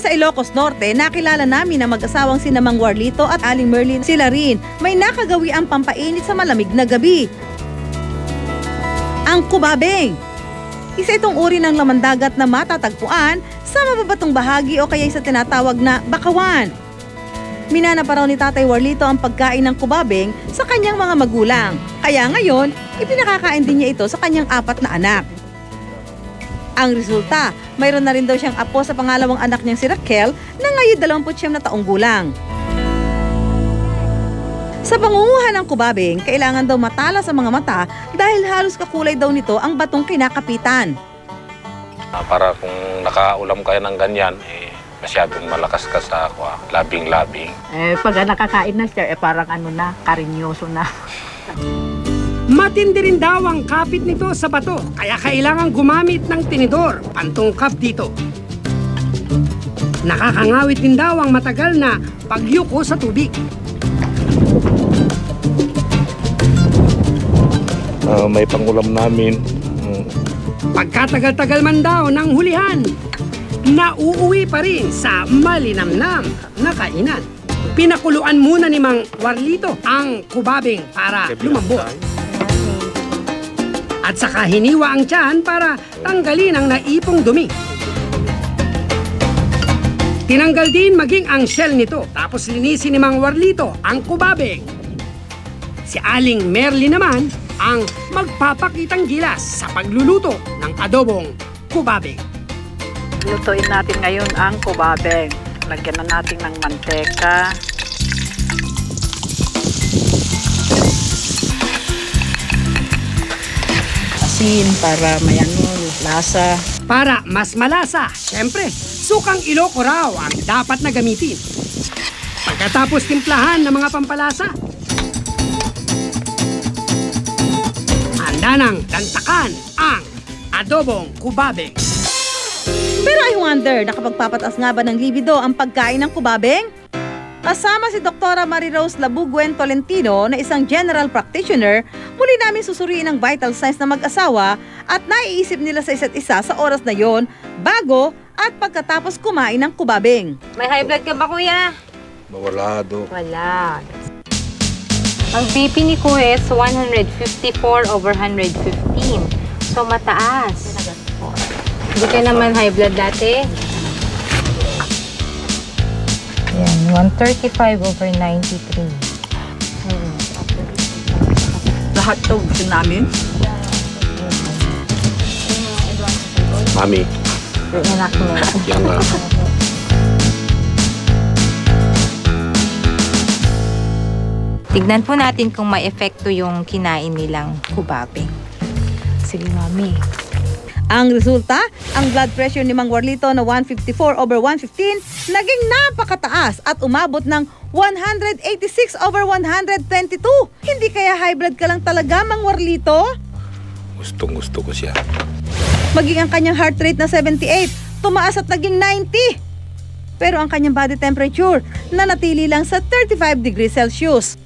sa Ilocos Norte, nakilala namin na mag-asawang si Namang Warlito at Aling Merlin sila rin may nakagawi ang pampainit sa malamig na gabi. Ang kubabeng. Isa itong uri ng lamandagat na matatagpuan sa mababatong bahagi o kaya sa tinatawag na bakawan. Minana pa raw ni Tatay Warlito ang pagkain ng kubabeng sa kanyang mga magulang. Kaya ngayon, ipinakakain din niya ito sa kanyang apat na anak. Ang resulta, mayroon na rin daw siyang apo sa pangalawang anak niyang si Raquel na ngayon 29 na taong gulang. Sa pangunguha ng kubabing, kailangan daw matala sa mga mata dahil halos kakulay daw nito ang batong kinakapitan. Ah, para kung nakaulam kayo ng ganyan, eh, masyadong malakas ka sa kwa, labing-labing. Eh, pag nakakain na siya, eh parang ano na, karinyoso na. Matindi rin daw ang kapit nito sa bato, kaya kailangan gumamit ng tinidor, pantungkap dito. Nakakangawit din daw ang matagal na pagyuko sa tubig. Ah, may pangulam namin. Mm, Pagkatagal-tagal man daw ng hulihan, nauuwi pa rin sa malinamnam na kainan. Pinakuluan muna ni Mang Warlito ang kubabing para lumambot. At saka hiniwa ang tiyan para tanggalin ang naipong dumi. Tinanggal din maging ang shell nito tapos linisin ni Mang Warlito ang kubabing. Si Aling Merly naman ang magpapakitang gilas sa pagluluto ng adobong kubabing. Lutuin natin ngayon ang kubabeng. Lagyan na natin ng manteka. Asin para may ano, lasa. Para mas malasa, syempre, sukang iloko raw ang dapat na gamitin. Pagkatapos timplahan ng mga pampalasa, handa nang dantakan ang adobong kubabing. Pero I wonder, nakapagpapataas nga ba ng libido ang pagkain ng kubabeng? Kasama si Dr. Marirose Labuguen Tolentino na isang general practitioner, muli namin susuriin ang vital signs na mag-asawa at naiisip nila sa isa't isa sa oras na yon bago at pagkatapos kumain ng kubabeng. May high blood ka ba, kuya? Mawala do. Wala. Ang BP ni kuya is 154 over 115. So, mataas. Hindi ka naman high blood dati? Yan, 135 over 93. Lahat to gusto namin. Mami, anak mo. yan nga. Tignan po natin kung may epekto yung kinain nilang kubabing. Sige, mami. Ang resulta, ang blood pressure ni Mang Warlito na 154 over 115 naging napakataas at umabot ng 186 over 122. Hindi kaya high blood ka lang talaga, Mang Warlito? Gustong gusto ko siya. Maging ang kanyang heart rate na 78, tumaas at naging 90. Pero ang kanyang body temperature nanatili lang sa 35 degrees Celsius.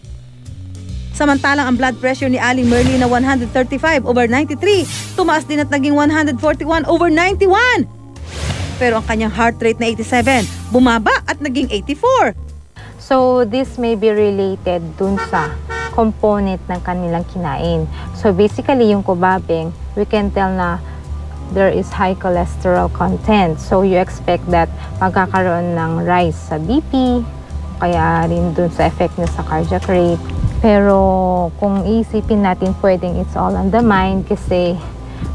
Samantalang ang blood pressure ni Aling Merly na 135 over 93, tumaas din at naging 141 over 91. Pero ang kanyang heart rate na 87, bumaba at naging 84. So, this may be related dun sa component ng kanilang kinain. So, basically, yung kubabing, we can tell na there is high cholesterol content. So, you expect that magkakaroon ng rise sa BP, kaya rin dun sa effect niya sa cardiac rate. Pero kung isipin natin, pwedeng it's all on the mind kasi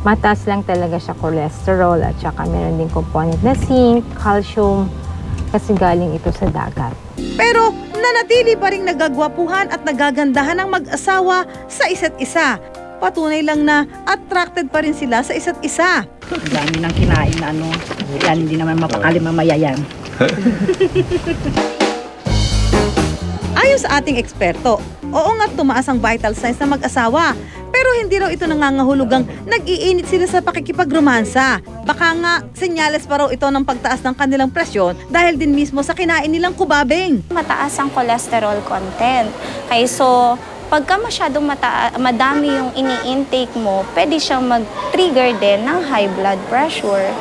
mataas lang talaga siya cholesterol at saka meron din component na zinc, calcium, kasi galing ito sa dagat. Pero nanatili pa rin nagagwapuhan at nagagandahan ng mag-asawa sa isa't isa. Patunay lang na attracted pa rin sila sa isa't isa. Ang dami ng kinain na ano. Yan, hindi naman mapakali mamaya yan. Ayon sa ating eksperto, oo nga tumaas ang vital signs ng mag-asawa. Pero hindi raw ito nangangahulugang nag-iinit sila sa pakikipagromansa. Baka nga, senyales pa raw ito ng pagtaas ng kanilang presyon dahil din mismo sa kinain nilang kubabing. mataas ang cholesterol content. Okay, so pagka masyadong mata- madami yung ini-intake mo, pwede siyang mag-trigger din ng high blood pressure.